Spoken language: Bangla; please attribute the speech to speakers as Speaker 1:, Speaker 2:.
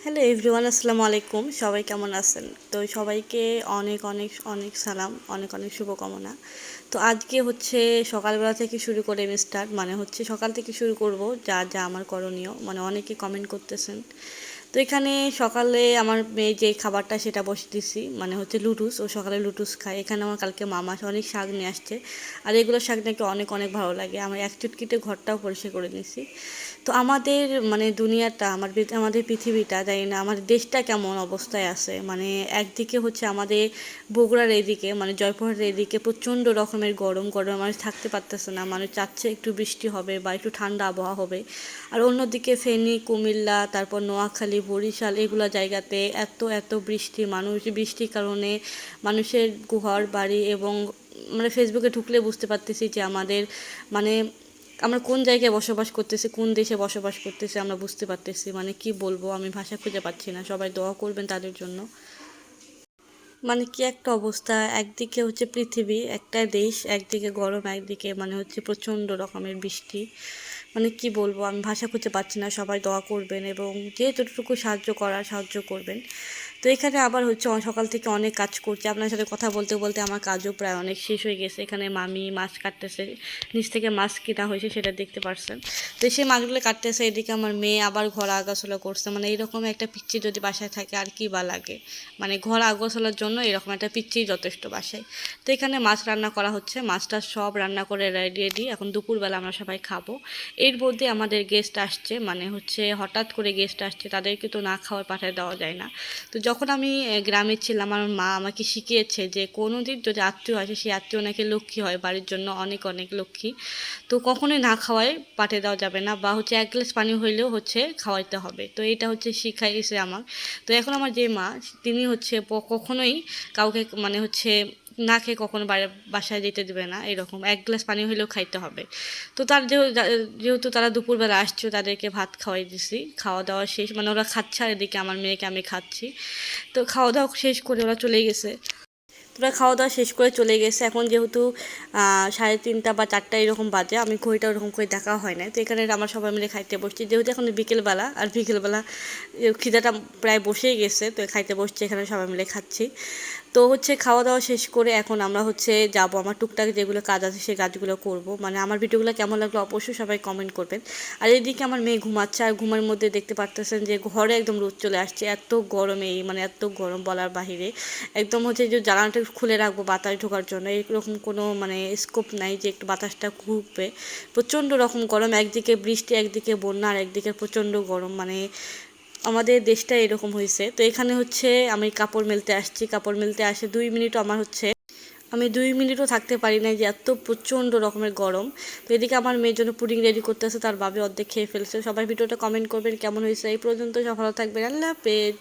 Speaker 1: হ্যালো এভরিওয়ান, আসসালামু আলাইকুম। সবাই কেমন আছেন? তো সবাইকে অনেক অনেক অনেক সালাম, অনেক অনেক শুভকামনা। তো আজকে হচ্ছে সকালবেলা থেকে শুরু করে আমি স্টার্ট মানে হচ্ছে সকাল থেকে শুরু করব যা যা আমার করণীয়। মানে অনেকে কমেন্ট করতেছেন। তো এখানে সকালে আমার মেয়ে যে খাবারটা সেটা বসে দিছি মানে হচ্ছে লুটুস, ও সকালে লুটুস খায়। এখানে আমার কালকে মামা অনেক শাক নিয়ে আসছে। আর এগুলো শাক নাকি অনেক অনেক ভালো লাগে। আমার এক চুটকিতে ঘরটাও পরিষ্কার করে নিছি। তো আমাদের মানে দুনিয়াটা, আমার আমাদের পৃথিবীটা, জানি না, আমাদের দেশটা কেমন অবস্থায় আছে। মানে একদিকে হচ্ছে আমাদের বগুড়ার এদিকে মানে জয়পুরের এদিকে প্রচণ্ড রকমের গরম গরম মানুষ থাকতে পারতেছে না। মানুষ চাচ্ছে একটু বৃষ্টি হবে বা একটু ঠান্ডা আবহাওয়া হবে। আর অন্যদিকে ফেনী, কুমিল্লা, তারপর নোয়াখালী বরিশাল, এগুলা জায়গাতে এত এত বৃষ্টি, মানুষ, বৃষ্টির কারণে মানুষের ঘর বাড়ি এবং মানে ফেসবুকে ঢুকলে বুঝতে পারতেছি যে আমাদের মানে আমরা কোন জায়গায় বসবাস করতেছি, কোন দেশে বসবাস করতেছি আমরা বুঝতে পারতেছি। মানে কি বলব, আমি ভাষা খুঁজে পাচ্ছি না। সবাই দোয়া করবেন তাদের জন্য। মানে কি একটা অবস্থা? একদিকে হচ্ছে পৃথিবী, একটা দেশ, একদিকে গরম, একদিকে মানে হচ্ছে প্রচণ্ড রকমের বৃষ্টি। মানে কি বলব, আমি ভাষা খুঁজে পাচ্ছি না, সবাই দোয়া করবেন এবং যে যতটুকু সাহায্য করার, সাহায্য করবেন। তো এখানে আবার হচ্ছে সকাল থেকে অনেক কাজ করছে। আপনার সাথে কথা বলতে বলতে আমার কাজও প্রায় অনেক শেষ হয়ে গেছে। এখানে মামি মাছ কাটতেছে, নিচ থেকে মাছ কেনা হয়েছে সেটা দেখতে পারছেন। তো সেই মাছগুলো কাটতেছে, এদিকে আমার মেয়ে আবার ঘর আগাছলা করছে। মানে এইরকম একটা পিচ্ছি যদি বাসায় থাকে আর কি বা লাগে। মানে ঘর আগাছলার জন্য এরকম একটা পিচ্ছি যথেষ্ট বাসায়। তো এখানে মাছ রান্না করা হচ্ছে। মাছটা সব রান্না করে রেডি রেডি এখন দুপুরবেলা আমরা সবাই খাব। এর মধ্যে আমাদের গেস্ট আসছে। মানে হচ্ছে হঠাৎ করে গেস্ট আসছে। তাদেরকে তো না খাওয়ার পাঠায় দেওয়া যায় না। তো যখন আমি গ্রামে ছিলাম, আমার মা আমাকে শিখিয়েছে যে কোনো দিন যদি আত্মীয় আসে, সেই আত্মীয় নাকি লক্ষ্মী হয়। বাড়ির জন্য অনেক অনেক লক্ষ্মী। তো কখনোই না খাওয়ায় পাঠিয়ে দেওয়া যাবে না বা হচ্ছে এক গ্লাস পানি হইলেও হচ্ছে খাওয়াইতে হবে। তো এটা হচ্ছে শিখাইছে আমার। তো এখন আমার যে মা, তিনি হচ্ছে কখনোই কাউকে মানে হচ্ছে না খেয়ে কখনো বাসায় যেতে দেবে না, এরকম। এক গ্লাস পানি হলেও খাইতে হবে। তো তার যেহেতু তারা দুপুরবেলা আসছে, তাদেরকে ভাত খাওয়াই দিছি। খাওয়া দাওয়া শেষ মানে ওরা খাচ্ছে আর এদিকে আমার মেয়েকে আমি খাচ্ছি। তো খাওয়া দাওয়া শেষ করে ওরা চলে গেছে। তোরা খাওয়া দাওয়া শেষ করে চলে গেছে। এখন যেহেতু সাড়ে তিনটা বা চারটা এরকম বাজে, আমি ঘড়িটা ওরকম করে দেখা হয় না তো এখানে আমার সবাই মিলে খাইতে বসছি। যেহেতু এখন বিকেলবেলা, আর বিকেলবেলা খিদাটা প্রায় বসেই গেছে, তো খাইতে বসছি, এখানে সবাই মিলে খাচ্ছি। তো হচ্ছে খাওয়া দাওয়া শেষ করে এখন আমরা হচ্ছে যাব আমার টুকটাক যেগুলো কাজ আছে সেই কাজগুলো করব। মানে আমার ভিডিওগুলো কেমন লাগল অবশ্যই সবাই কমেন্ট করবেন। আর এদিকে আমার মেয়ে ঘুমাচ্ছে আর ঘুমের মধ্যে দেখতে পারতেছেন যে ঘরে একদম রোদ চলে আসছে, এত গরমে মানে এত গরম বলার বাহিরে। একদম হচ্ছে যে জ্বালানাটা খুলে রাখব বাতাস ঢোকার জন্য। এরকম কোনো মানে স্কোপ নাই যে একটু বাতাসটা ঘুরবে। প্রচণ্ড রকম গরম, একদিকে বৃষ্টি, একদিকে বন্যা, আর একদিকে প্রচণ্ড গরম। মানে আমাদের দেশটা এরকম হয়েছে। তো এখানে হচ্ছে আমি কাপড় মেলতে আসছি। কাপড় মেলতে আসে দুই মিনিটও আমার হচ্ছে আমি দুই মিনিটও থাকতে পারি না যে এত প্রচণ্ড রকমের গরম। তো এদিকে আমার মেয়ের জন্য পুডিং রেডি করতেছে, তার বাবে অর্ধেক খেয়ে ফেলছে। সবাই ভিডিওটা কমেন্ট করবেন কেমন হয়েছে, এই পর্যন্ত ভালো থাকবেন। আল্লাহ হাফেজ।